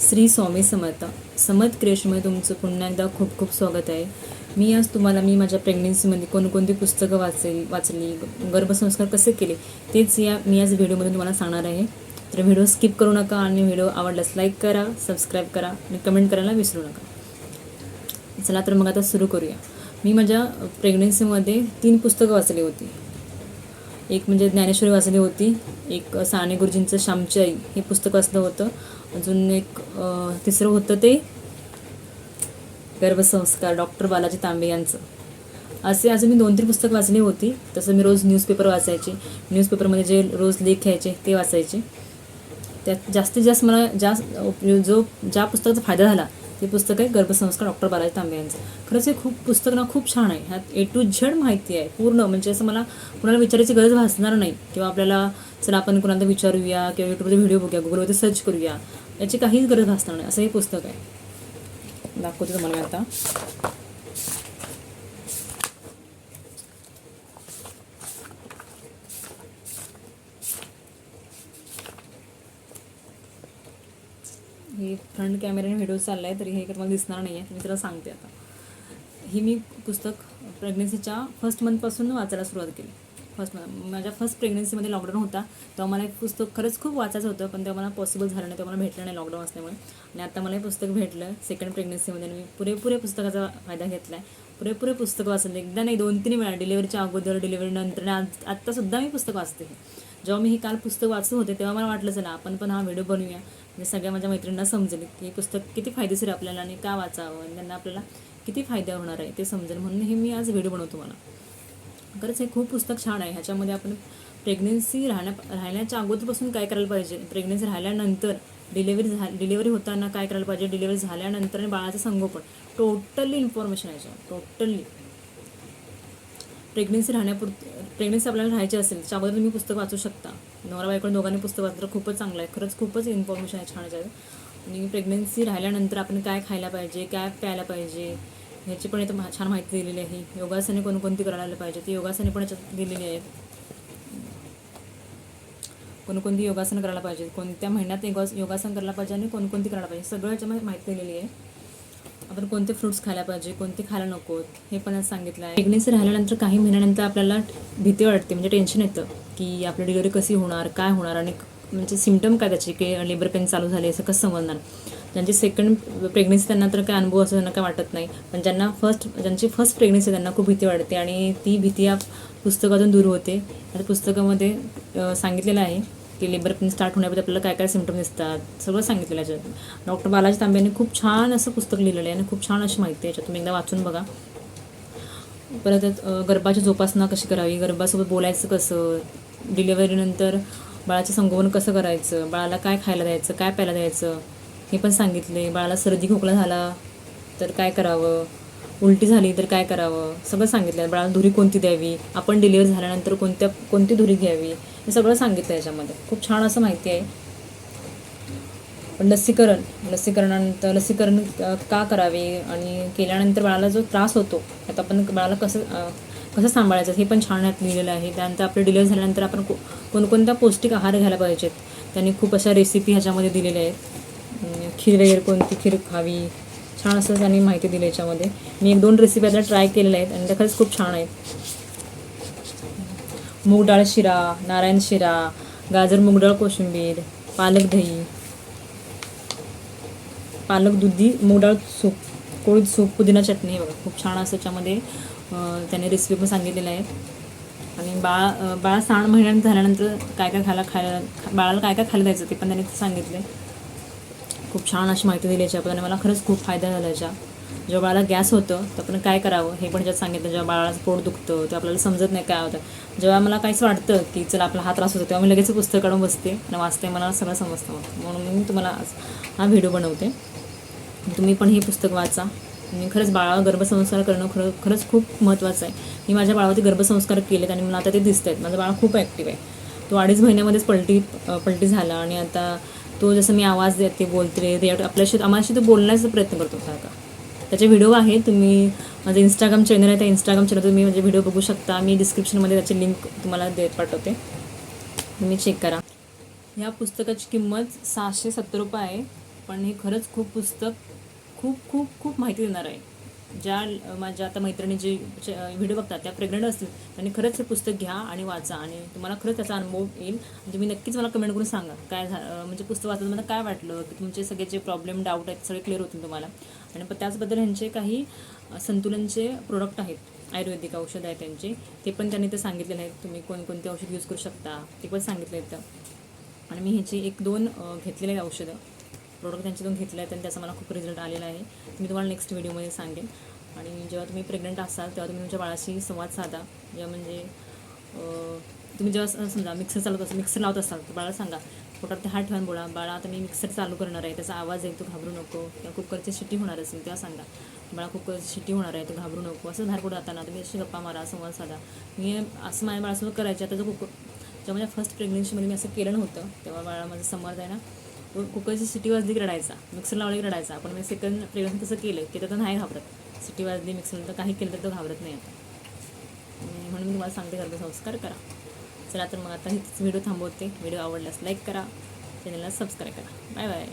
श्री स्वामी समर्थ. समर्थ क्रिएशनमध्ये तुमचं पुन्हा एकदा खूप खूप स्वागत आहे. मी आज तुम्हाला मी माझ्या प्रेग्नेन्सीमध्ये कोणकोणती पुस्तकं वाचली वाचली गर्भसंस्कार कसे केले तेच या मी आज व्हिडिओमध्ये तुम्हाला सांगणार आहे. तर व्हिडिओ स्किप करू नका आणि व्हिडिओ आवडल्यास लाईक करा सबस्क्राईब करा आणि कमेंट करायला विसरू नका. चला तर मग आता सुरू करूया. मी माझ्या प्रेग्नेन्सीमध्ये तीन पुस्तकं वाचली होती. एक म्हणजे ज्ञानेश्वरी वाचली होती एक साने गुरुजींचं श्यामची आई हे पुस्तक वाचलं होतं. अजून एक तिसरं होतं ते गर्भसंस्कार डॉक्टर बालाजी तांबे यांचं. असे अजून मी दोन तीन पुस्तकं वाचली होती. तसं मी रोज न्यूजपेपर वाचायचे. न्यूजपेपरमध्ये जे रोज लेख यायचे ते वाचायचे. त्यात जास्तीत जास्त मला जास्त जो ज्या पुस्तकाचा फायदा झाला ते पुस्तक आहे गर्भसंस्कार डॉक्टर बालाजी तांबे यांचं. खरंच हे खूप पुस्तक ना खूप छान आहे. ह्यात ए टू झेड माहिती आहे. पूर्ण म्हणजे असं मला कुणाला विचारायची गरज भासणार नाही. किंवा आपल्याला चला आपण कुणाला विचारूया किंवा यूट्यूबवर व्हिडिओ बघूया गुगलवरती सर्च करूया याची काहीच गरज भासणार नाही. असं हे पुस्तक आहे. दाखवते तुम्हाला मी आता. हे फ्रंट कॅमेऱ्याने व्हिडिओ चालला आहे तरी हे तुम्हाला दिसणार नाही आहे मी तुला सांगते आता. ही मी पुस्तक प्रेग्नन्सीच्या फर्स्ट मंथपासून वाचायला सुरुवात केली. फर्स्ट मंथ माझ्या फर्स्ट प्रेग्नन्सीमध्ये लॉकडाऊन होता तेव्हा मला एक पुस्तक खरंच खूप वाचायचं होतं पण तेव्हा मला पॉसिबल झालं नाही. तेव्हा मला भेटलं नाही लॉकडाऊन असल्यामुळे. आणि आता मला हे पुस्तक भेटलं सेकंड प्रेग्नन्सीमध्ये मी पुरेपुरे पुस्तकाचा फायदा घेतला आहे पुरेपुरे पुस्तक वाचलं एकदा नाही दोन तीन वेळा डिलिव्हरीच्या अगोदर डिलिव्हरी नंतर आणि आज आत्तासुद्धा मी पुस्तक वाचते. जेव्हा मी हे काल पुस्तक वाचत होते तेव्हा मला वाटलं चला आपण पण हा व्हिडिओ बनवूया. म्हणजे सगळ्या माझ्या मैत्रिणींना समजेल की हे पुस्तक किती फायदेशीर आहे आपल्याला आणि का वाचावं आणि त्यांना आपल्याला किती फायदा होणार आहे ते समजेल. म्हणून हे मी आज व्हिडिओ बनवतो मला. खरंच हे खूप पुस्तक छान आहे. ह्याच्यामध्ये आपण प्रेग्नेन्सी राहण्या राहण्याच्या अगोदरपासून काय करायला पाहिजे? प्रेग्नेन्सी राहिल्यानंतर डिलेवरी झा डिलेवरी होताना काय करायला पाहिजे? डिलेवरी झाल्यानंतर आणि बाळाचं संगोपन. टोटली इन्फॉर्मेशन आहे टोटली प्रेग्नेन्सी राहण्यापुरती प्रेग्नेन्सी आपल्याला राहायची असेल त्याच्या अगोदर तुम्ही पुस्तक वाचू शकता. नवरा बायकोने दोघांनी पुस्तक वाचलं खूपच चांगलं आहे. खरंच खूपच इन्फॉर्मेशन आहे छान याच्यात. आणि प्रेग्नन्सी राहिल्यानंतर आपण काय खायला पाहिजे काय प्यायला पाहिजे ह्याची पण इथं मा- छान माहिती दिलेली आहे. योगासने कोणकोणती करायला पाहिजे ती योगासने पण याच्यात दिलेली आहेत. कोणकोणती योगासन करायला पाहिजे कोणत्या महिन्यात योगास योगासन करायला पाहिजे आणि कोणकोणती करायला पाहिजे सगळं याच्यामध्ये माहिती दिलेली आहे. आपण कोणते फ्रुट्स खायला पाहिजे कोणते खायला नकोत हे पण आज सांगितलं आहे. प्रेग्नेन्सी राहिल्यानंतर काही महिन्यानंतर आपल्याला भीती वाटते म्हणजे टेन्शन येतं की आपली डिलिव्हरी कशी होणार काय होणार आणि म्हणजे सिमटम काय त्याचे की लेबर पेन चालू झाले असं कसं समजणार? ज्यांची सेकंड प्रेग्नेन्सी त्यांना तर काय अनुभव असं त्यांना काय वाटत नाही. पण ज्यांना फर्स्ट ज्यांची फर्स्ट प्रेग्नेन्सी त्यांना खूप भीती वाटते आणि ती भीती या पुस्तकातून दूर होते. त्या पुस्तकामध्ये सांगितलेलं आहे की लेबर पेन स्टार्ट होण्यापूर्वी आपल्याला काय काय सिमटम दिसतात सगळं सांगितलेलं याच्यात. डॉक्टर बालाजी तांबे यांनी खूप छान असं पुस्तक लिहिलेलं आहे आणि खूप छान अशी माहिती आहे याच्यात. तुम्ही एकदा वाचून बघा. परत गर्भाची जोपासना कशी करावी गर्भासोबत बोलायचं कसं डिलिव्हरीनंतर बाळाचं संगोपन कसं करायचं बाळाला काय खायला द्यायचं काय प्यायला द्यायचं हे पण सांगितले. बाळाला सर्दी खोकला झाला तर काय करावं? उलटी झाली तर काय करावं? सगळं सांगितलं बाळाला धुरी कोणती द्यावी? आपण डिलिव्हर झाल्यानंतर कोणत्या कोणती धुरी घ्यावी? हे सगळं सांगितलं याच्यामध्ये. खूप छान असं माहिती आहे. पण लसीकरण लसीकरणानंतर लसीकरण का करावे? आणि केल्यानंतर बाळाला जो त्रास होतो आता आपण बाळाला कसं कसं सांभाळायचं? हे पण छान यात लिहिलेलं आहे. त्यानंतर आपलं डिलिव्हर झाल्यानंतर आपण को कोणकोणत्या पौष्टिक आहार घ्यायला पाहिजेत? त्यांनी खूप अशा रेसिपी ह्याच्यामध्ये दिलेल्या आहेत. खीर वगैरे कोणती? खीर खावी. छान असं त्यांनी माहिती दिली याच्यामध्ये. मी एक दोन रेसिपी आता ट्राय केलेल्या आहेत आणि त्या खरंच खूप छान आहेत. मूग डाळ शिरा नारायण शिरा गाजर मूग डाळ कोशिंबीर पालक दही पालक दुधी मूग डाळ सूप कोळीत सूप पुदिना चटणी बघा खूप छान असं त्याच्यामध्ये त्याने रेसिपी पण सांगितलेल्या आहेत. आणि बाळा बाळा सहा महिन्यात झाल्यानंतर काय काय खायला खायला बाळाला काय काय खायला द्यायचं ते पण त्याने सांगितले खूप छान अशी माहिती दिली याच्याबद्दल मला खरंच खूप फायदा झाला याच्या जेव्हा बाळाला गॅस होतं तर आपण काय करावं? हे पण ज्यात सांगितलं जेव्हा बाळाचं पोट दुखतं तेव्हा आपल्याला समजत नाही काय होतं. जेव्हा मला काहीच वाटतं की चला आपला हा त्रास होतो तेव्हा मी लगेच पुस्तक काढून बसते आणि वाचते मला सगळं समजतं म्हणून मी तुम्हाला आज हा व्हिडिओ बनवते. तुम्ही पण हे पुस्तक वाचा. आणि खरंच बाळावर गर्भसंस्कार करणं खरं खरंच खूप महत्त्वाचं आहे. मी माझ्या बाळावरती गर्भसंस्कार केलेत आणि मला आता ते दिसत आहेत माझं बाळ खूप ॲक्टिव्ह आहे. तो अडीच महिन्यामध्येच पलटी पलटी झाला आणि आता तो जसं मी आवाज देते बोलते रिॲक्ट आपल्याशी आम्हाशी तो बोलण्याचा प्रयत्न करतो सारखा त्याचे व्हिडिओ आहे तुम्ही माझं इंस्टाग्राम चॅनल आहे त्या इंस्टाग्राम चॅनल तुम्ही माझे व्हिडिओ बघू शकता. मी डिस्क्रिप्शनमध्ये त्याची लिंक तुम्हाला दे पाठवते. तुम्ही चेक करा. ह्या पुस्तकाची किंमत सहाशे सत्तर रुपये आहे पण हे खरंच खूप पुस्तक खूप खूप खूप माहिती देणार आहे. ज्या माझ्या आता मैत्रिणी जे व्हिडिओ बघतात त्या प्रेग्नंट असतील त्यांनी खरंच हे पुस्तक घ्या आणि वाचा आणि तुम्हाला खरंच त्याचा अनुभव येईल. म्हणजे तुम्ही नक्कीच मला कमेंट करून सांगा काय झा म्हणजे पुस्तक वाचताना मला काय वाटलं की तुमचे सगळे जे प्रॉब्लेम डाऊट आहेत सगळे क्लिअर होतील तुम्हाला. आणि पण त्याचबद्दल ह्यांचे काही संतुलनचे प्रोडक्ट आहेत आयुर्वेदिक औषध आहेत त्यांचे ते पण त्यांनी ते सांगितलेले आहेत तुम्ही कोणकोणते औषध यूज करू शकता ते पण सांगितले आहेत आणि मी ह्याची एक दोन घेतलेले आहेत औषधं. प्रोडक्ट त्यांच्यातून घेतलं आहे आणि त्याचा मला खूप रिझल्ट आलेला आहे. मी तुम्हाला नेक्स्ट व्हिडिओमध्ये सांगेन. आणि जेव्हा तुम्ही प्रेग्नंट असाल तेव्हा तुम्ही तुमच्या बाळाशी संवाद साधा. जेव्हा म्हणजे तुम्ही जेव्हा समजा मिक्सर चालवत असाल मिक्सर लावत असाल तर बाळाला सांगा पोटात ते हात ठेवून बोला. बाळा आता मी मिक्सर चालू करणार आहे. त्याचा आवाज येईल तू घाबरू नको. किंवा कुकरची शिट्टी होणार असेल तेव्हा सांगा बाळा कुकरची शिट्टी होणार आहे तू घाबरू नको. असं बाहेर पुढे जाताना तुम्ही अशी गप्पा मारा संवाद साधा. मी असं माझ्या बाळासोबत करायचे. आता जो कुकर जेव्हा माझ्या फर्स्ट प्रेग्नन्सीमध्ये मी असं केलं नव्हतं तेव्हा बाळा माझा समर्थ आहे ना कुकरची सिटी वाजली की रडायचा. मिक्सर लावली की रडायचा. पण मी म्हणजे सेकंड प्रेग्नन्सी तसं केलं की तर नाही घाबरत. सिटी वाजली मिक्सर तर काही केलं तर तो घाबरत नाही आता. म्हणून मी तुम्हाला सांगते गर्भसंस्कार करा. चला तर मग आता हीच व्हिडिओ थांबवते. व्हिडिओ आवडल्यास लाईक करा. चॅनलला सबस्क्राईब करा. Bye bye